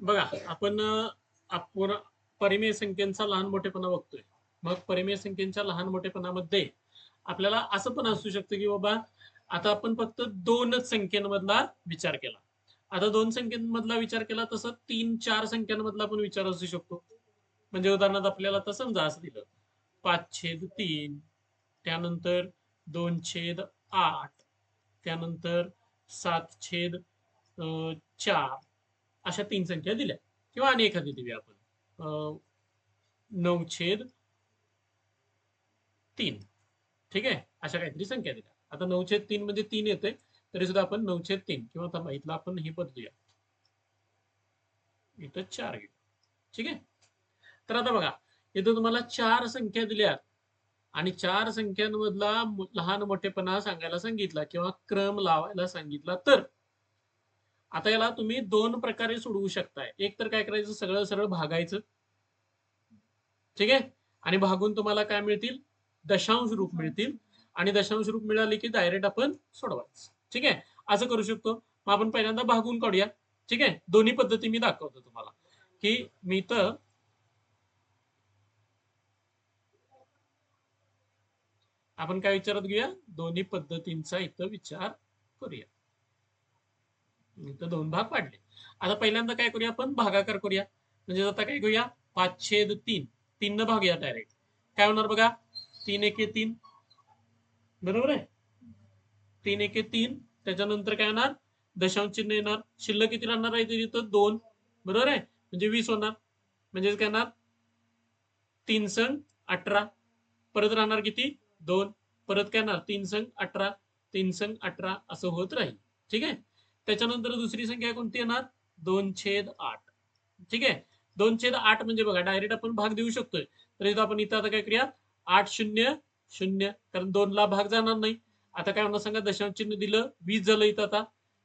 बघा आपण आपण परिमेय संख्येचा लहान मोठेपणा बघतोय. मग परिमेय संख्येच्या लहान मोठेपणामध्ये आपल्याला असं पण असू शकतं की बाबा आता आपण फक्त दोनच संख्येमधला विचार केला. आता दोन संख्येमधला विचार केला तसं तीन चार संख्यांमधला पण विचार असू शकतो. म्हणजे उदाहरणार्थ आपल्याला आता समजा असं दिलं पाच छेद तीन त्यानंतर दोन छेद आठ त्यानंतर सात छेद चार अशा तीन संख्या दिल्या. किंवा आणि एखादी दिली आपण. नऊ छेद तीन. ठीक आहे? अशा काहीतरी संख्या दिल्या. आता नऊ छेद तीन म्हणजे तीन येते तरी सुद्धा आपण नऊ छेद तीन किंवा थांबा आपण हे बदलूया इथं चार घेऊ. ठीक आहे? तर आता बघा इथं तुम्हाला चार संख्या दिल्यात. आणि चार संख्यांमधला लहान मोठेपणा सांगायला सांगितला किंवा क्रम लावायला सांगितला तर. आता याला तुम्ही दोन प्रकारे सोडवू शकताय. एक तर काय करायचं? सगळं सरळ भागायचं. ठीक आहे? आणि भागून तुम्हाला काय मिळतील? दशांश रूप मिळतील. आणि दशांश रूप मिळाले की डायरेक्ट आपण सोडवायचं. ठीक आहे? असं करू शकतो. मग आपण पहिल्यांदा भागून काढूया. ठीक आहे? दोन्ही पद्धती मी दाखवतो तुम्हाला. की मी तर आपण काय विचारात घेऊया? दोन्ही पद्धतींचा इथं विचार करूया. तर दोन भाग पाडले. आता पहिल्यांदा काय करूया आपण? भागाकार करूया. म्हणजे आता काय करूया? पाच छेद तीन. तीन न भागूया डायरेक्ट काय होणार बघा? तीन एके तीन. बरोबर आहे? तीन एके तीन. त्याच्यानंतर काय होणार? दशांश चिन्ह येणार. शिल्लक किती राहणार आहे तिथं दोन. बरोबर आहे? म्हणजे वीस होणार. म्हणजे काय होणार? तीन संघ अठरा. परत राहणार किती? दोन. परत काय येणार तीन संघ अठरा. तीन संघ अठरा असं होत राहील. ठीक आहे? त्याच्यानंतर दुसरी संख्या कोणती येणार? दोन छेद आठ. ठीक आहे? दोन छेद आठ म्हणजे बघा डायरेक्ट आपण भाग देऊ शकतोय. तर इथं आपण इथं आता काय करूया आठ शून्य शून्य. कारण दोनला भाग जाणार नाही. आता काय म्हणणार सांगा? दशांश चिन्ह दिलं. वीस झालं इथं आता.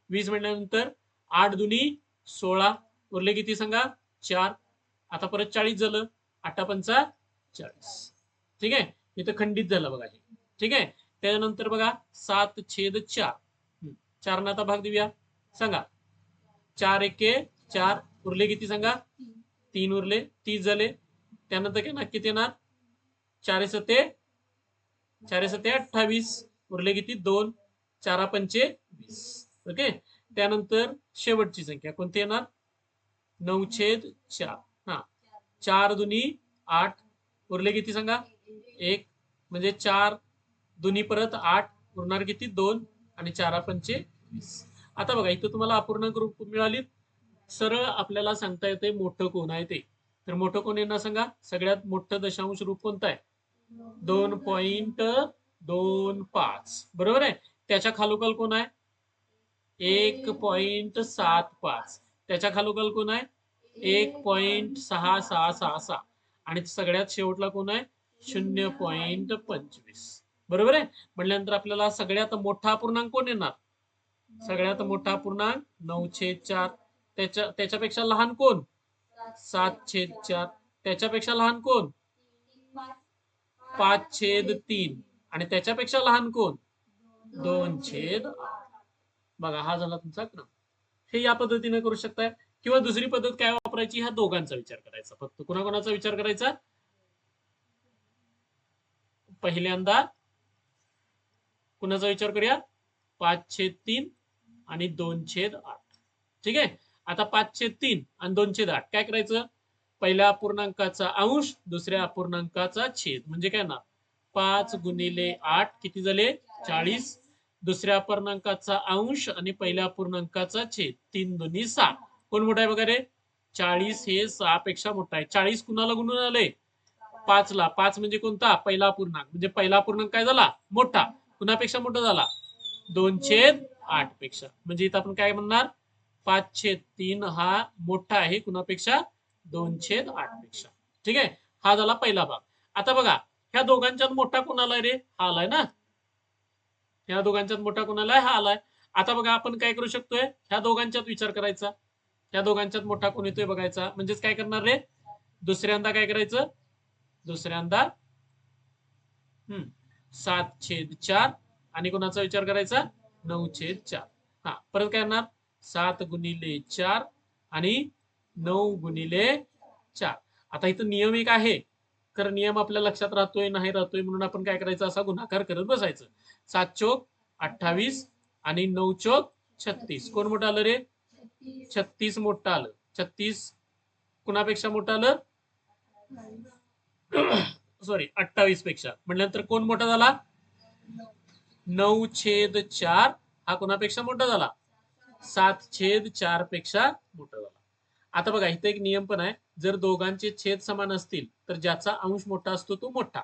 वीस म्हणल्यानंतर आठ दुनी सोळा. उरले किती सांगा? चार. आता परत चाळीस झालं. आठा पंचा चाळीस. ठीक आहे? इथं खंडित झालं बघा हे. ठीक आहे? त्याच्यानंतर बघा सात छेद चार. हम्म. चारनं आता भाग देऊया. सांगा. चार एके चार उरले किती सांगा? तीन उरले तीस झाले. त्यानंतर काय ना किती येणार? चारे सते चारे सते अठ्ठावीस. उरले किती? दोन. चारा पंचे वीस. ओके? त्यानंतर शेवटची संख्या कोणती येणार? नऊ छेद चार. हा. चार दुनी आठ. उरले किती सांगा? एक. म्हणजे चार दुनी परत आठ. उरणार किती? दोन. आणि चारा पंचे वीस. आता बघा इथं तुम्हाला अपूर्णांक रूप मिळाली सरळ आपल्याला सांगता येते मोठं कोण आहे ते. तर मोठं कोण येणार सांगा? सगळ्यात मोठं दशांश रूप कोणतं आहे? दोन पॉइंट दोन पाच. बरोबर आहे? त्याच्या खालोखाल कोण आहे? एक पॉइंट सात पाच. त्याच्या खालोखाल कोण आहे? एक पॉइंट सहा सहा सहा सहा. आणि सगळ्यात शेवटला कोण आहे? शून्य पॉइंट पंचवीस. बरोबर आहे? म्हटल्यानंतर आपल्याला सगळ्यात मोठा पूर्णांक कोण येणार? सगळ्यात मोठा पूर्णांक नऊ छेद चार. त्याच्या त्याच्यापेक्षा लहान कोण? सात छेद चार. त्याच्यापेक्षा लहान कोण? पाच छेद तीन. आणि त्याच्यापेक्षा लहान कोण? दोन छेद बघा हा झाला तुमचा क्रम. हे या पद्धतीने करू शकताय. किंवा दुसरी पद्धत काय वापरायची? ह्या दोघांचा विचार करायचा. फक्त कुणाकोणाचा विचार करायचा? पहिल्यांदा कुणाचा विचार करूया? पाच छेद तीन. आणि दोन छेद आठ. ठीक आहे? आता पाच छेद तीन आणि दोन छेद आठ. काय करायचं? पहिल्या अपूर्णांकाचा अंश दुसऱ्या अपूर्णांकाचा छेद. म्हणजे काय ना पाच गुणिले आठ किती झाले? चाळीस. दुसऱ्या अपूर्णांकाचा अंश आणि पहिल्या अपूर्णांकाचा छेद. तीन दोन्ही सहा कोण मोठा आहे वगैरे? चाळीस हे सहा पेक्षा मोठा आहे. चाळीस कुणाला गुणून आले? पाच ला पाच म्हणजे कोणता? पहिला अपूर्णांक म्हणजे पहिला अपूर्णांक काय झाला? मोठा. कुणापेक्षा मोठा झाला? दोन छेद आठपेक्षा. म्हणजे इथं आपण काय म्हणणार? पाच छेद तीन हा मोठा आहे कुणापेक्षा? दोन छेद आठपेक्षा. ठीक आहे? हा झाला पहिला भाग. आता बघा ह्या दोघांच्यात मोठा कोणाला रे? हा आलाय ना? ह्या दोघांच्यात मोठा कोणाला हा आलाय. आता बघा आपण काय करू शकतोय? ह्या दोघांच्यात विचार करायचा. ह्या दोघांच्यात मोठा कोण येतोय बघायचा. म्हणजेच काय करणार रे? दुसऱ्यांदा काय करायचं? दुसऱ्यांदा हम्म सात छेद चार. आणि कोणाचा विचार करायचा? नऊ छेद चार. हा परत काय करणार सात गुणिले चार आणि नऊ गुणिले चार. आता इथं नियम एक आहे. कारण नियम आपल्या लक्षात राहतोय नाही राहतोय म्हणून आपण काय करायचं? असा गुणाकार करत बसायचं. सात चोक अठ्ठावीस आणि नऊ चोक छत्तीस. कोण मोठं आलं रे? छत्तीस मोठं आलं. छत्तीस कुणापेक्षा मोठं आलं? सॉरी अठ्ठावीसपेक्षा. म्हटल्यानंतर कोण मोठा झाला? नऊ छेद चार हा कोणापेक्षा मोठा झाला? सात छेद चारपेक्षा मोठा झाला. आता बघा इथे एक नियम पण आहे. जर दोघांचे छेद समान असतील तर ज्याचा अंश मोठा असतो तो मोठा.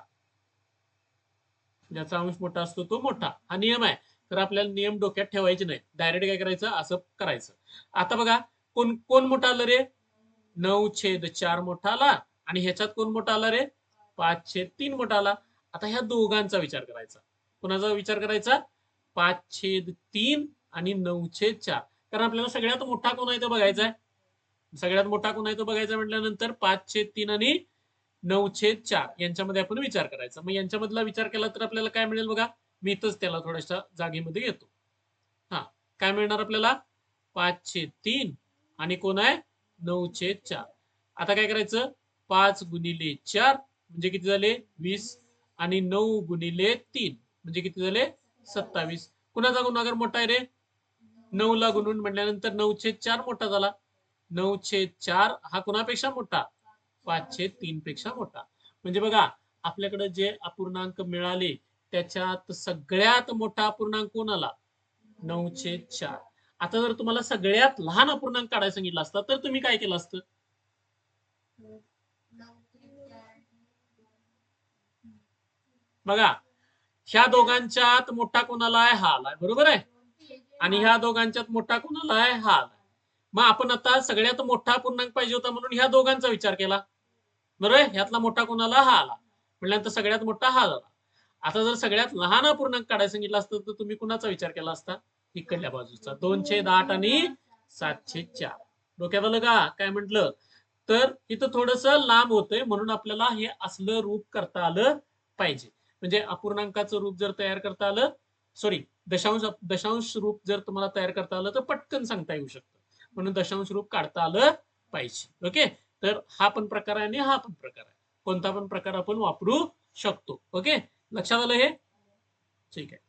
ज्याचा अंश मोठा असतो तो मोठा. हा नियम आहे. तर आपल्याला नियम डोक्यात ठेवायचे नाही डायरेक्ट काय करायचं? असं करायचं. आता बघा कोण कोण मोठा आलं रे? नऊ छेद चार मोठा आला. आणि ह्याच्यात कोण मोठा आला रे? पाच छेद तीन मोठा आला. आता ह्या दोघांचा विचार करायचा. कोणाचा विचार करायचा? पाच छेद तीन आणि नऊ छेद चार. कारण आपल्याला सगळ्यात मोठा कोण आहे तो बघायचा आहे. सगळ्यात मोठा कोण आहे तो बघायचा म्हटल्यानंतर पाच छेद तीन आणि नऊ छेद चार. यांच्यामध्ये आपण विचार करायचा. मग यांच्यामधला विचार केला तर आपल्याला काय मिळेल बघा? मी इथंच त्याला थोड्याशा जागेमध्ये घेतो. हा. काय मिळणार आपल्याला? पाच छेद तीन आणि कोण आहे? नऊ छेद चार. आता काय करायचं? पाच गुणिले चार म्हणजे किती झाले? वीस आणि नऊ गुणिले तीन. म्हणजे किती झाले? सत्तावीस. कुणाचा गुणाकार मोठा आहे रे. नऊ ला गुणून म्हटल्यानंतर नऊ चार मोठा झाला. नऊ चार हा कुणापेक्षा मोठा? पाचशे तीन पेक्षा मोठा. म्हणजे बघा आपल्याकडे जे अपूर्णांक मिळाले त्याच्यात सगळ्यात मोठा अपूर्णांक कोण आला नऊ चार. आता जर तुम्हाला सगळ्यात लहान अपूर्णांक काढायला सांगितलं असता तर तुम्ही काय केलं असतं? बघा ह्या दोघांच्यात मोठा कोणाला आहे? हा आलाय. बरोबर आहे? आणि ह्या दोघांच्यात मोठा कोणाला आहे? हा आलाय. मग आपण आता सगळ्यात मोठा पूर्णांक पाहिजे होता म्हणून ह्या दोघांचा विचार केला. बरोबर आहे? ह्यातला मोठा कोणाला? हा आला. म्हटल्यानंतर सगळ्यात मोठा हा झाला. आता जर सगळ्यात लहान पूर्णांक काढायला सांगितलं असतं तर तुम्ही कुणाचा विचार केला असता? इकडल्या बाजूचा. दोनशे आठ आणि सातशे चार. डोक्यात आलं का? काय म्हंटल? तर इथं थोडस लांब होतंय म्हणून आपल्याला हे असलं रूप करता आलं पाहिजे. म्हणजे अपूर्णांकाचं रूप जर तयार करता आलं सॉरी दशांश दशांश रूप जर तुम्हाला तयार करता आलं तर पटकन सांगता येऊ शकतं. म्हणून दशांश रूप काढता आलं पाहिजे. ओके तर हा पण प्रकार आहे आणि हा पण प्रकार आहे. कोणता पण प्रकार आपण वापरू शकतो. ओके लक्षात आलं हे? ठीक आहे.